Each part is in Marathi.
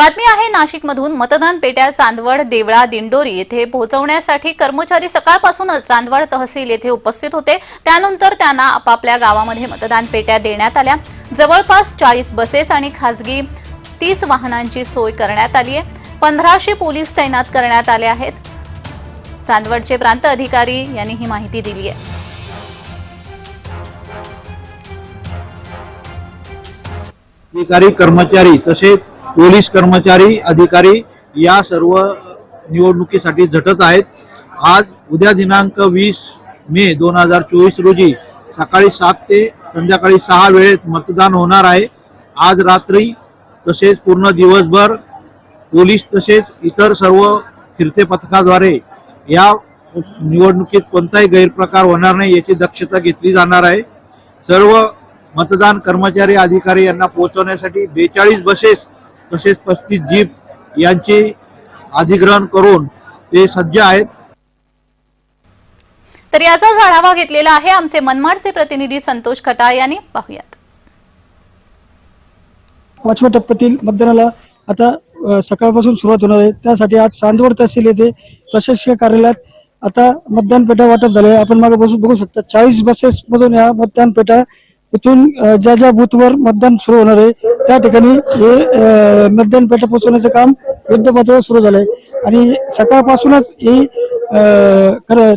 बातमी आहे नाशिकमधून मतदान पेट्या चांदवड देवळा दिंडोरी येथे पोहोचवण्यासाठी कर्मचारी सकाळपासूनच चांदवड तहसील येथे उपस्थित होते. त्यानंतर त्यांना आपापल्या गावामध्ये मतदान पेट्या देण्यात आल्या. जवळपास चाळीस बसेस आणि खासगी तीस वाहनांची सोय करण्यात आली आहे. पंधराशे पोलीस तैनात करण्यात आले आहेत. चांदवडचे प्रांत अधिकारी यांनी ही माहिती दिली आहे. अधिकारी कर्मचारी तसेच पोलीस कर्मचारी अधिकारी या सर्व निवडणुकीसाठी झटत आहेत. आज उद्या दिनांक वीस मे दोन हजार चोवीस रोजी सकाळी सात ते संध्याकाळी सहा वेळेत मतदान होणार आहे. आज रात्री तसेच पूर्ण दिवसभर पोलीस तसेच इतर सर्व फिरते पथकाद्वारे या निवडणुकीत कोणताही गैरप्रकार होणार नाही याची दक्षता घेतली जाणार आहे. सर्व मतदान कर्मचारी अधिकारी यांना पोहोचवण्यासाठी बेचाळीस बसेस तसेच पस्तीस जीप यांचे अधिग्रहण करून ते सज्ज आहेत. तर याचाच आढावा घेतलेला आहे आमचे मनमाडचे प्रतिनिधी संतोष खटाळ यांनी. पाहुयात. पाचव्या टप्प्यातील मतदानाला आता सकाळपासून सुरुवात होणार आहे. त्यासाठी आज चांदवड तहसील येथे प्रशासकीय कार्यालयात आता मतदान पेट्या वाटप झाले आहे आपण मागे बसू बघू शकता चाळीस बसेस मधून या मतदान पेट्या इथून ज्या ज्या बूथवर मतदान सुरू होणार आहे त्या ठिकाणी हे मतदान पेट्या पोहोचवण्याचं काम युद्धपातळीवर सुरू झालंय. आणि सकाळपासूनच ही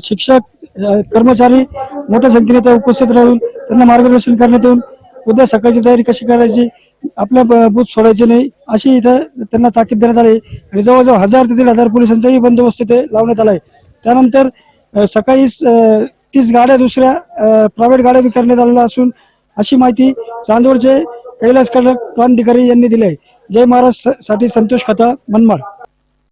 शिक्षक कर्मचारी मोठ्या संख्येने त्या उपस्थित राहून त्यांना मार्गदर्शन करण्यात येऊन उद्या सकाळची तयारी कशी करायची आपल्या ब- बूथ सोडायचे नाही अशी इथं त्यांना ताकीद देण्यात आली आणि जवळजवळ हजार ते दीड हजार पोलिसांचाही बंदोबस्त इथे लावण्यात आला आहे. त्यानंतर सकाळी तीस गाड्या दुसऱ्या प्रायव्हेट गाड्या बी करण्यात आलेल्या असून अशी माहिती चांदोडचे कैलास कडक प्रांतिकारी यांनी दिली आहे. जय महाराजसाठी संतोष खताळ मनमाड.